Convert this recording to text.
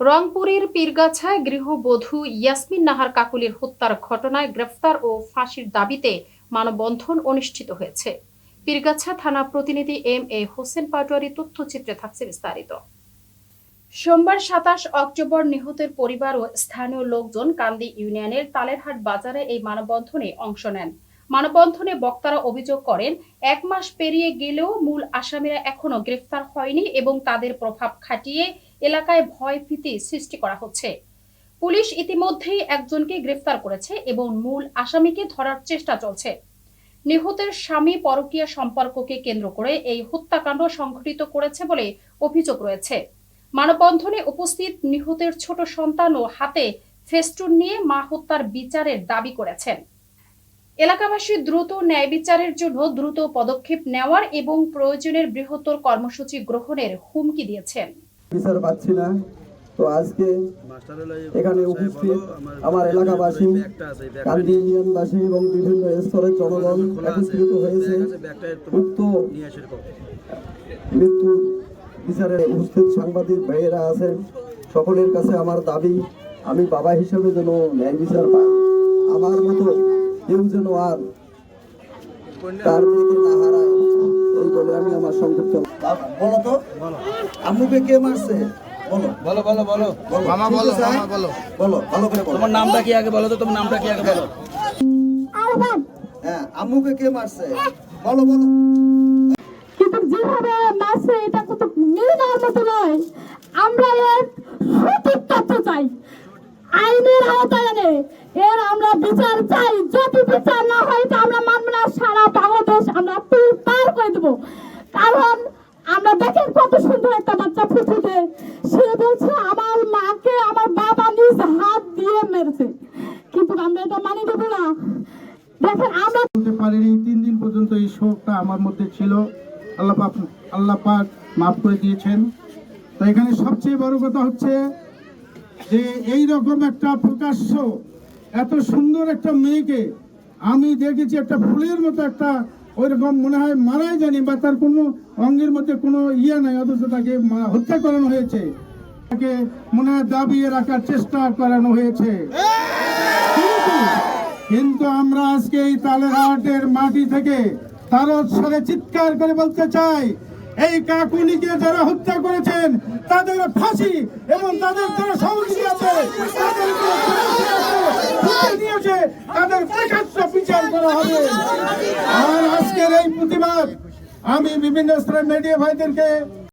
রংপুরের পীরগাছায় গৃহবধূ ইয়াসমিন নাহার কাকুলির হত্যার ঘটনায় গ্রেফতার ও ফাঁসির দাবিতে মানববন্ধন অনুষ্ঠিত হয়েছে। পীরগাছা থানা প্রতিনিধি এম এ হোসেন পাটোয়ারি তথ্যচিত্রে থাকছে বিস্তারিত। সোমবার সাতাশ অক্টোবর নিহতের পরিবার ও স্থানীয় লোকজন কান্দি ইউনিয়নের তালেরহাট বাজারে এই মানববন্ধনে অংশ নেন। মানববন্ধনে বক্তারা অভিযোগ করেন, এক মাস পেরিয়ে গেলেও মূল আসামিরা এখনও গ্রেফতার হয়নি এবং তাদের প্রভাব খাটিয়ে এলাকায় ভয় ভীতি সৃষ্টি করা হচ্ছে। পুলিশ ইতিমধ্যেই একজনকে গ্রেফতার করেছে এবং মূল আসামিকে ধরার চেষ্টা চলছে। নিহতের স্বামী পরকীয়া সম্পর্ককে কেন্দ্র করে এই হত্যাকাণ্ড সংঘটিত করেছে বলে অভিযোগ রয়েছে। মানববন্ধনে উপস্থিত নিহতের ছোট সন্তান ও হাতে ফেস্টুন নিয়ে মা হত্যার বিচারের দাবি করেছেন। এলাকাবাসী দ্রুত ন্যায় বিচারের জন্য দ্রুত পদক্ষেপ নেওয়ার এবং প্রয়োজনের বৃহত্তর কর্মসূচি গ্রহণের হুমকি দিয়েছেন। বিচার পাচ্ছি না। তো আজকে এখানে উপস্থিত আমার এলাকাবাসী, কান্দি ইউনিয়নবাসী এবং বিভিন্ন স্তরের জনগণ একত্রিত হয়েছে। উক্ত মৃত্যু বিচারে উপস্থিত সাংবাদিক ভাইয়েরা আছেন। সকলের কাছে আমার দাবি, আমি বাবা হিসেবে যেন ন্যায় বিচার পাই। আমার মতো কেউ যেন আর তার মেয়েকে না বলে আমি আমার সংক্ষিপ্ত বলো তো। আম্মুকে কে মারছে? বলো। বলো বলো বলো। বলো। মামা বলো মামা বলো। বলো ভালো করে বলো। তোমার নামটা কি আগে বলো তো তোমার নামটা কি আগে বলো। হ্যাঁ আম্মুকে কে মারছে? বলো বলো। কিন্তু যেভাবে মারছে এটা কিন্তু মেনে নেওয়ার মতো নয়। আমরা এর সঠিক তথ্য চাই। আইনের আওতায় এনে এর আমরা বিচার চাই। কত সুন্দর একটা বাচ্চা ফুটফুটে সে বলছে, আমার মাকে আমার বাবা নিজ হাত দিয়ে মেরেছে। কিন্তু আমরা এটা মানি দেবো না। দেখেন, আমরা বলতে পারিনি, তিন দিন পর্যন্ত এই শোকটা আমার মধ্যে ছিল। আল্লাহ পাক আল্লাহ পাক মাফ করে দিয়েছেন। তো এখানে সবচেয়ে বড় কথা হচ্ছে যে এই রকম একটা প্রকাশ্য, এত সুন্দর একটা মেয়েকে আমি দেখেছি একটা ফুলের মতো একটা ওইরকম মনে হয় মারাই জানি বা তার কোনো অঙ্গের মধ্যে কোনো ইয়ে নাই, অথচ তাকে হত্যা করানো হয়েছে। তাকে মনে হয় দাবিয়ে রাখার চেষ্টা করানো হয়েছে। কিন্তু আমরা আজকে এই তালেরহাটের মাটি থেকে তার স্বরে চিৎকার করে বলতে চাই, এই কাকুনিকে যারা হত্যা করেছেন, তাদের ফাঁসি এবং তাদের তাদের বিচার করা হবে। এই প্রতিবাদ আমি বিভিন্ন স্তরের মিডিয়া ভাইদেরকে